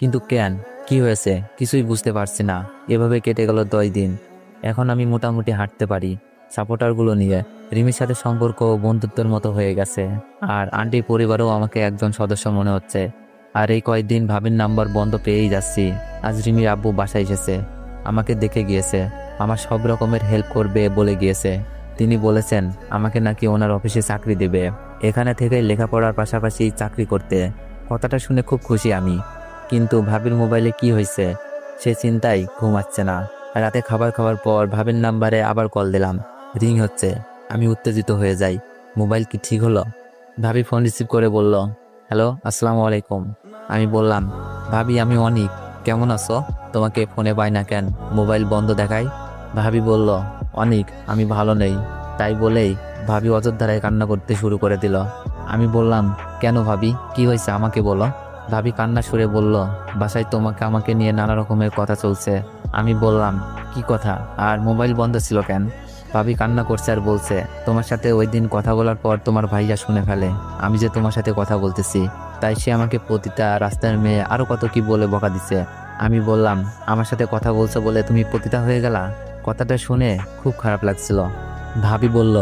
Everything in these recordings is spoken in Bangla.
কিন্তু কেন? কি হয়েছে? কিছুই বুঝতে পারছি না। এভাবে কেটে গেল দশ দিন। এখন আমি মোটামুটি হাঁটতে পারি, সাপোর্টারগুলো নিয়ে। রিমির সাথে সম্পর্ক বন্ধুত্বের মতো হয়ে গেছে। আর আন্টির পরিবারও আমাকে একজন সদস্য মনে হচ্ছে। আর এই কয়েকদিন ভাবির নাম্বার বন্ধ পেয়েই যাচ্ছি। আজ রিমির আব্বু বাসায় এসেছে। আমাকে দেখে গিয়েছে। আমার সব রকমের হেল্প করবে বলে গিয়েছে। তিনি বলেছেন, আমাকে নাকি ওনার অফিসে চাকরি দেবে। এখানে থেকে লেখাপড়ার পাশাপাশি চাকরি করতে। কথাটা শুনে খুব খুশি আমি। কিন্তু ভাবির মোবাইলে কি হয়েছে? সে চিন্তায় ঘুমাচ্ছে না। রাতে খাবার খাওয়ার পর ভাবির নাম্বারে আবার কল দিলাম। রিং হচ্ছে। আমি উত্তেজিত হয়ে যাই। মোবাইল কি ঠিক হলো? ভাবি ফোন রিসিভ করে বলল, হ্যালো, আসসালামু আলাইকুম। আমি বললাম, ভাবি, আমি অনিক। কেমন আছো? তোমাকে ফোনে পাই না কেন? মোবাইল বন্ধ দেখাই? ভাবি বলল, অনিক, আমি ভালো নেই। তাই বলেই ভাবি অযোধ্যারায় কান্না করতে শুরু করে দিল। আমি বললাম, কেন ভাবি? কি হয়েছে আমাকে বলো। ভাবি কান্না সুরে বলল, বাসায় তোমাকে, আমাকে নিয়ে নানা রকমের কথা চলছে। আমি বললাম, কি কথা? আর মোবাইল বন্ধ ছিল কেন? ভাবি কান্না করছে আর বলছে, তোমার সাথে ওই দিন কথা বলার পর তোমার ভাইয়া শুনে ফেলে। আমি যে তোমার সাথে কথা বলতেছি, তাই সে আমাকে প্রতিটা রাস্তার মেয়ে, আরও কত কি বলে বকা দিছে। আমি বললাম, আমার সাথে কথা বলছো বলে তুমি পতিতা হয়ে গেলা? কথাটা শুনে খুব খারাপ লাগছিল। ভাবি বলল,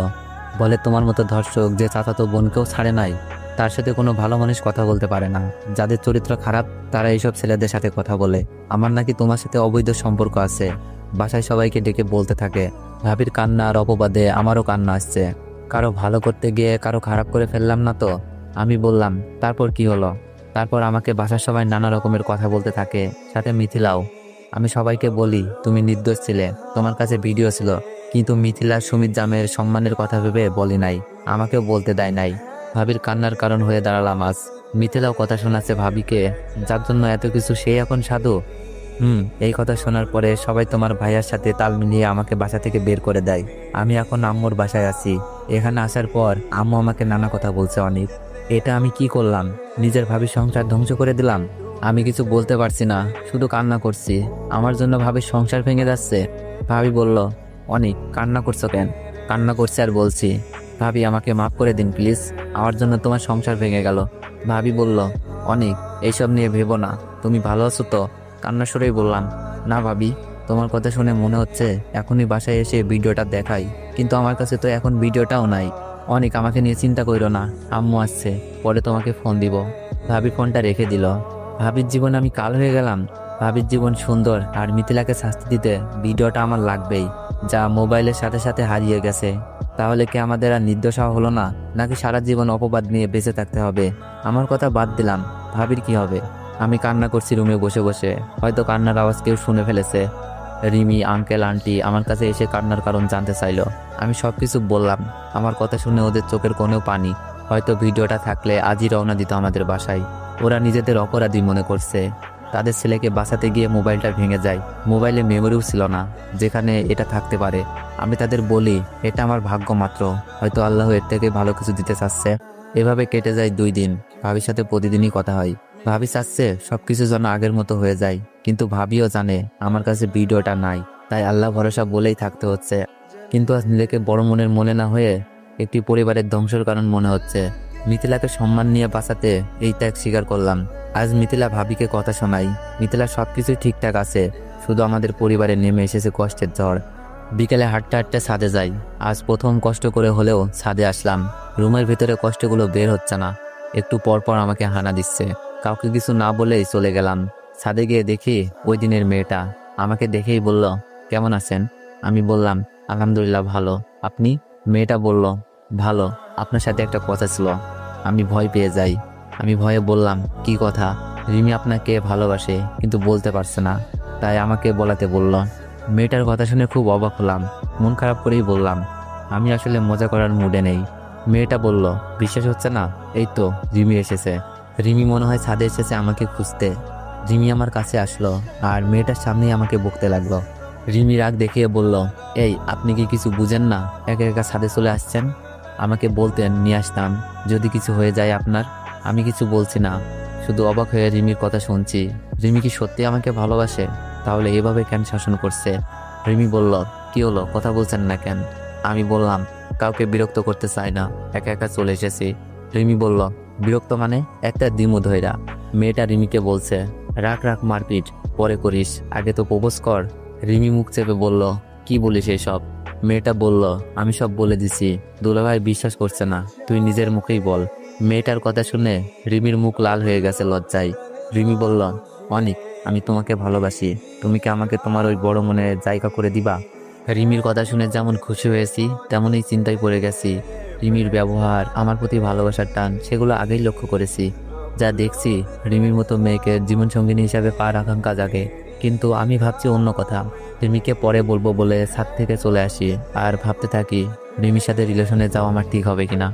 বলে তোমার মতো ধর্ষক যে চাচাতো বোনকেও ছাড়ে নাই তার সাথে কোনো ভালো মানুষ কথা বলতে পারে না। যাদের চরিত্র খারাপ, তারা এইসব ছেলেদের সাথে কথা বলে। আমার নাকি তোমার সাথে অবৈধ সম্পর্ক আছে। বাসায় সবাইকে ডেকে বলতে থাকে, ভাবির কান্না আর অপবাদে আমারও কান্না আসছে। কারও ভালো করতে গিয়ে কারও খারাপ করে ফেললাম না তো? আমি বললাম, তারপর কি হলো? তারপর আমাকে বাসার সবাই নানা রকমের কথা বলতে থাকে, সাথে মিথিলাও। আমি সবাইকে বলি, তুমি নির্দোষ ছিলে, তোমার কাছে ভিডিও ছিল। কিন্তু মিথিলা সুমিত জামের সম্মানের কথা ভেবে বলি নাই, আমাকেও বলতে দেয় নাই। ভাবির কান্নার কারণ হয়ে দাঁড়ালাম আজ। মিথিলাও কথা শোনাচ্ছে ভাবিকে যার জন্য এত কিছু সে এখন সাধু? হুম। এই কথা শোনার পরে সবাই তোমার ভাইয়ার সাথে তাল মিলিয়ে আমাকে বাসা থেকে বের করে দেয়। আমি এখন আম্মুর বাসায় আছি। এখানে আসার পর আম্মু আমাকে নানা কথা বলছে অনেক। এটা আমি কি করলাম? নিজের ভাবির সংসার ধ্বংস করে দিলাম? আমি কিছু বলতে পারছি না শুধু কান্না করছি। আমার জন্য ভাবির সংসার ভেঙে যাচ্ছে। ভাবি বলল অনেক কান্না করছ কেন? কান্না করছি আর বলছি। ভাবি, আমাকে মাফ করে দিন, প্লিজ। আমার জন্য তোমার সংসার ভেঙে গেল। ভাবি বলল, অনেক, এইসব নিয়ে ভেবো না, তুমি ভালো আছো তো? কান্না সুরেই বললাম, না ভাবি, তোমার কথা শুনে মনে হচ্ছে এখনই বাসায় এসে ভিডিওটা দেখাই। কিন্তু আমার কাছে তো এখন ভিডিওটাও নাই। অনেক, আমাকে নিয়ে চিন্তা করো না, আম্মু আসছে, পরে তোমাকে ফোন দিব। ভাবি ফোনটা রেখে দিল। ভাবির জীবন আমি কাল হয়ে গেলাম। ভাবির জীবন সুন্দর আর মিথিলাকে শাস্তি দিতে ভিডিওটা আমার লাগবেই, যা মোবাইলের সাথে সাথে হারিয়ে গেছে। তাহলে কি আমাদের আর হওয়া হলো না? নাকি সারা জীবন অপবাদ নিয়ে বেঁচে থাকতে হবে? আমার কথা বাদ দিলাম। ভাবির কি হবে? আমি কান্না করছি রুমে বসে বসে। হয়তো কান্নার আওয়াজ কেউ শুনে ফেলেছে। রিমি, আঙ্কেল, আন্টি আমার কাছে এসে কান্নার কারণ জানতে চাইলো। আমি সব কিছু বললাম। আমার কথা শুনে ওদের চোখের কোণেও পানি। হয়তো ভিডিওটা থাকলে আজই রওনা দিত আমাদের বাসায়। ওরা নিজেদের অপরাধী মনে করছে। তাদের ছেলেকে বাঁচাতে গিয়ে মোবাইলটা ভেঙে যায়। মোবাইলে মেমোরিও ছিল না, যেখানে এটা থাকতে পারে। আমি তাদের বলি, এটা আমার ভাগ্য মাত্র। হয়তো আল্লাহ এর থেকে ভালো কিছু দিতে চাচ্ছে। এভাবে কেটে যায় দুই দিন। ভাবির সাথে প্রতিদিনই কথা হয়। ভাবি চাচ্ছে সব কিছু যেন আগের মতো হয়ে যায়, কিন্তু ভাবিও জানে আমার কাছে ভিডিওটা নাই। তাই আল্লাহ ভরসা বলেই থাকতে হচ্ছে। কিন্তু আজ নিজেকে বড় মনের মনে না হয়ে একটি পরিবারের ধ্বংসের কারণ মনে হচ্ছে। মিথিলাকে সম্মান নিয়ে বাঁচাতে এই ত্যাগ স্বীকার করলাম। আজ মিথিলা ভাবিকে কথা শোনাই। মিথিলা সবকিছুই ঠিকঠাক আছে, শুধু আমাদের পরিবারে নেমে এসেছে কষ্টের ঝড়। বিকেলে হাঁটতে হাঁটতে ছাদে যাই। আজ প্রথম কষ্ট করে হলেও ছাদে আসলাম। রুমের ভিতরে কষ্টগুলো বের হচ্ছে না। একটু পর পর আমাকে হানা দিচ্ছে। কাউকে কিছু না বলেই চলে গেলাম। ছাদে গিয়ে দেখি ওই দিনের মেয়েটা। আমাকে দেখেই বলল, কেমন আছেন? আমি বললাম, আলহামদুলিল্লাহ ভালো। আপনি? মেয়েটা বলল, ভালো। আপনার সাথে একটা কথা ছিল। আমি ভয় পেয়ে যাই। আমি ভয়ে বললাম, কি কথা? রিমি আপনাকে ভালোবাসে, কিন্তু বলতে পারছে না। তাই আমাকে বলাতে বলল। মেয়েটার কথা শুনে খুব অবাক হলাম। মন খারাপ করেই বললাম, আমি আসলে মজা করার মুডে নেই। মেয়েটা বলল, বিশ্বাস হচ্ছে না? এই তো, রিমি এসেছে। রিমি মনে হয় ছাদে এসেছে আমাকে খুঁজতে। রিমি আমার কাছে আসলো আর মেয়েটার সামনেই আমাকে বকতে লাগল। রিমি রাগ দেখিয়ে বলল, এই, আপনি কি কিছু বুঝেন না? একা একা ছাদে চলে আসছেন? আমাকে বলতেন, নিয়ে আসতাম। যদি কিছু হয়ে যায় আপনার? আমি কিছু বলছি না। শুধু অবাক হয়ে রিমির কথা শুনছি। রিমি কি সত্যি আমাকে ভালোবাসে? তাহলে এভাবে কেন শাসন করছে? রিমি বলল, কি হলো? কথা বলছেন না কেন? আমি বললাম, কাউকে বিরক্ত করতে চাই না। একা একা চলে এসেছি। রিমি বলল, বিরক্ত মানে? একটা দিমু ধৈরা মেয়েটা রিমিকে বলছে, রাখ রাখ মারপিট, পরে করিস। আগে তো প্রপোজ কর। রিমি মুখ চেপে বলল কি বলিস এসব? মেয়েটা বলল, আমি সব বলে দিছি। দুলাভাই বিশ্বাস করছে না। তুই নিজের মুখেই বল। মেয়েটার কথা শুনে রিমির মুখ লাল হয়ে গেছে লজ্জায়। রিমি বলল, অনিক, আমি তোমাকে ভালোবাসি। তুমি কি আমাকে তোমার ওই বড় মনে জায়গা করে দিবা? রিমির কথা শুনে যেমন খুশি হয়েছি, তেমনই চিন্তায় পড়ে গেছি। রিমির ব্যবহার, আমার প্রতি ভালোবাসার টান, সেগুলো আগেই লক্ষ্য করেছি। যা দেখছি, রিমির মতো মেয়েকে জীবনসঙ্গিনী হিসাবে পাওয়ার আকাঙ্ক্ষা জাগে। কিন্তু আমি ভাবছি অন্য কথা। রিমিকে পরে বলব বলে ছাদ থেকে চলে আসি। আর ভাবতে থাকি, রিমির সাথে রিলেশনে যাওয়া আমার ঠিক হবে কিনা।